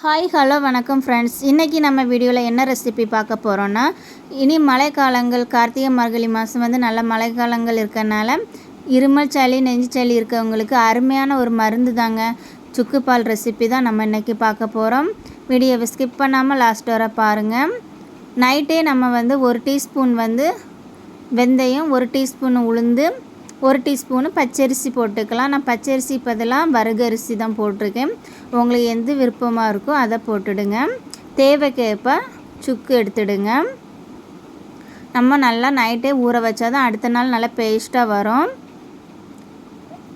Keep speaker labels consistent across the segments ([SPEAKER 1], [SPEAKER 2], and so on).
[SPEAKER 1] Hi hello வணக்கம் friends இன்றைக்கி நம்ம வீடியோவில் என்ன ரெசிபி பார்க்க போகிறோன்னா இனி மழைக்காலங்கள் கார்த்திகை மார்கழி மாதம் வந்து நல்ல மழைக்காலங்கள் இருக்கறனால இருமல் சளி நெஞ்சு சளி இருக்கவங்களுக்கு அருமையான ஒரு மருந்து தாங்க. சுக்குப்பால் ரெசிபி தான் நம்ம இன்றைக்கி பார்க்க போகிறோம் வீடியோவை ஸ்கிப் பண்ணாமல் லாஸ்ட் வர பாருங்கள் நைட்டே நம்ம வந்து ஒரு டீஸ்பூன் வந்து வெந்தயம் ஒரு டீஸ்பூன் உளுந்து ஒரு டீஸ்பூனு பச்சரிசி போட்டுக்கலாம். நான் பச்சரிசி பதிலாக வரகரிசி தான் போட்டிருக்கேன். உங்களுக்கு எந்த விருப்பமாக இருக்கோ அதை போட்டுடுங்க. தேவைக்கேற்ப சுக்கு எடுத்துடுங்க. நம்ம நல்லா நைட்டே ஊற வச்சா தான் அடுத்த நாள் நல்லா பேஸ்ட்டாக வரும்.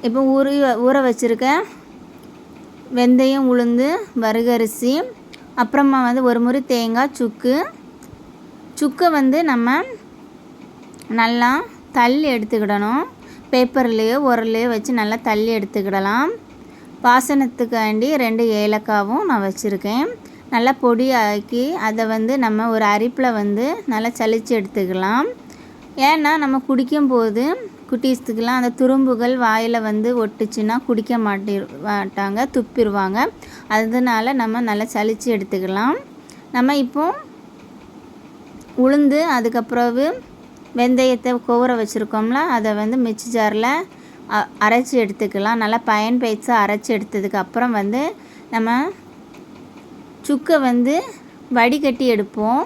[SPEAKER 1] இப்போ ஊறி ஊற வச்சுருக்க வெந்தயம் உளுந்து வறுகரிசி அப்புறமா வந்து ஒரு முறை தேங்காய் சுக்கு. சுக்கை வந்து நம்ம நல்லா தள்ளி எடுத்துக்கிடணும். பேப்பர்லேயோ உரல்லையோ வச்சு நல்லா தள்ளி எடுத்துக்கிடலாம். வாசனத்துக்காண்டி ரெண்டு ஏலக்காவும் நான் வச்சுருக்கேன். நல்லா பொடியாக்கி அதை வந்து நம்ம ஒரு அரிப்பில் வந்து நல்லா சளிச்சு எடுத்துக்கலாம். ஏன்னா நம்ம குடிக்கும்போது குட்டீஸ்துக்கெலாம் அந்த துரும்புகள் வாயில் வந்து ஒட்டுச்சுன்னா குடிக்க மாட்டி மாட்டாங்க துப்பிடுவாங்க. அதனால் நம்ம நல்லா சளிச்சு எடுத்துக்கலாம். நம்ம இப்போ உளுந்து அதுக்கப்புறவு வெந்தயத்தை கோவர வச்சுருக்கோம்ல அதை வந்து மிக்சி ஜாரில் அரைச்சி எடுத்துக்கலாம். நல்லா பயன் பேச்சு அரைச்சி எடுத்ததுக்கு அப்புறம் வந்து நம்ம சுக்கை வந்து வடிகட்டி எடுப்போம்.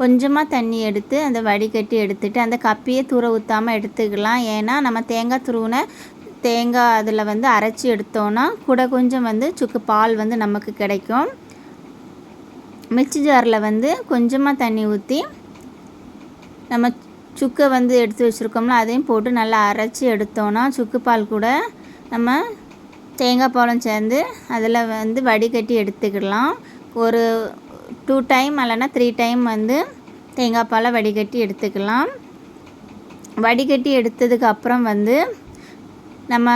[SPEAKER 1] கொஞ்சமாக தண்ணி எடுத்து அந்த வடிகட்டி எடுத்துட்டு அந்த கப்பியை துற ஊற்றாமல் எடுத்துக்கலாம். ஏன்னா நம்ம தேங்காய் துருவின தேங்காய் அதில் வந்து அரைச்சி எடுத்தோன்னா கூட கொஞ்சம் வந்து சுக்கு பால் வந்து நமக்கு கிடைக்கும். மிக்சி ஜாரில் வந்து கொஞ்சமாக தண்ணி ஊற்றி நம்ம சுக்கை வந்து எடுத்து வச்சுருக்கோம்ல அதையும் போட்டு நல்லா அரைச்சி எடுத்தோன்னா சுக்கு பால் கூட நம்ம தேங்காய் பாலும் சேர்ந்து அதில் வந்து வடிகட்டி எடுத்துக்கிடலாம். ஒரு டூ டைம் இல்லைன்னா த்ரீ டைம் வந்து தேங்காய் பாலை வடிகட்டி எடுத்துக்கலாம். வடிகட்டி எடுத்ததுக்கு அப்புறம் வந்து நம்ம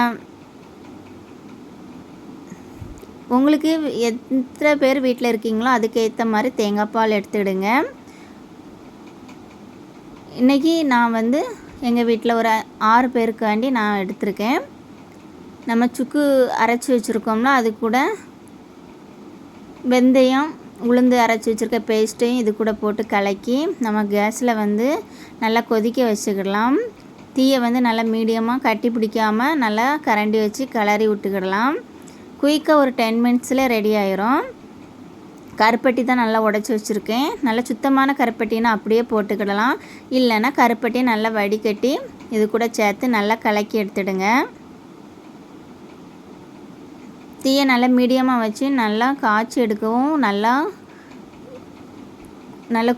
[SPEAKER 1] உங்களுக்கு எத்தனை பேர் வீட்டில் இருக்கீங்களோ அதுக்கு ஏற்ற மாதிரி தேங்காய் பால் எடுத்துக்கிடுங்க இன்றைக்கி நான் வந்து எங்கள் வீட்டில் ஒரு ஆறு பேருக்காண்டி நான் எடுத்திருக்கேன். நம்ம சுக்கு அரைச்சி வச்சுருக்கோம்னா அது கூட வெந்தயம் உளுந்து அரைச்சி வச்சுருக்க பேஸ்ட்டையும் இது கூட போட்டு கலக்கி நம்ம கேஸில் வந்து நல்லா கொதிக்க வச்சுக்கிடலாம். தீயை வந்து நல்லா மீடியமாக கட்டி பிடிக்காமல் நல்லா கரண்டி வச்சு கிளறி விட்டுக்கிடலாம். குயிக்காக ஒரு டென் மினிட்ஸில் ரெடி ஆயிரும். கருப்பட்டி தான் நல்லா உடச்சி வச்சுருக்கேன். நல்லா சுத்தமான கருப்பட்டினா அப்படியே போட்டுக்கிடலாம். இல்லைன்னா கருப்பட்டியை நல்லா வடிகட்டி இது கூட சேர்த்து நல்லா கலக்கி எடுத்துடுங்க. தீயை நல்லா மீடியமாக வச்சு நல்லா காய்ச்சி எடுக்கவும் நல்லா நல்லா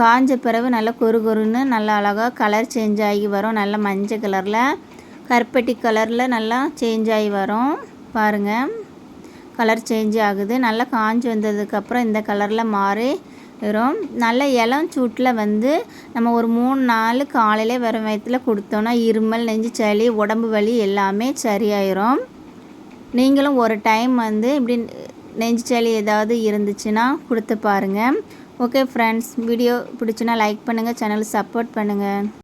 [SPEAKER 1] காஞ்ச பிறகு நல்லா கொரு கொருன்னு நல்லா அழகாக கலர் சேஞ்ச் ஆகி வரும். நல்லா மஞ்சள் கலரில் கருப்பட்டி கலரில் நல்லா சேஞ்ச் ஆகி வரும். பாருங்கள் கலர் சேஞ்ச் ஆகுது. நல்லா காஞ்சி வந்ததுக்கப்புறம் இந்த கலரில் மாறி வரும் நல்ல இளம் சூட்டில் வந்து நம்ம ஒரு மூணு நாள் காலையில் வெறும் வயத்தில் கொடுத்தோன்னா இருமல் நெஞ்சு சளி உடம்பு வலி எல்லாமே சரியாயிரும். நீங்களும் ஒரு டைம் வந்து இப்படி நெஞ்சு சளி ஏதாவது இருந்துச்சுன்னா கொடுத்து பாருங்கள் ஓகே ஃப்ரெண்ட்ஸ் வீடியோ பிடிச்சுன்னா லைக் பண்ணுங்கள் சேனல் சப்போர்ட் பண்ணுங்கள்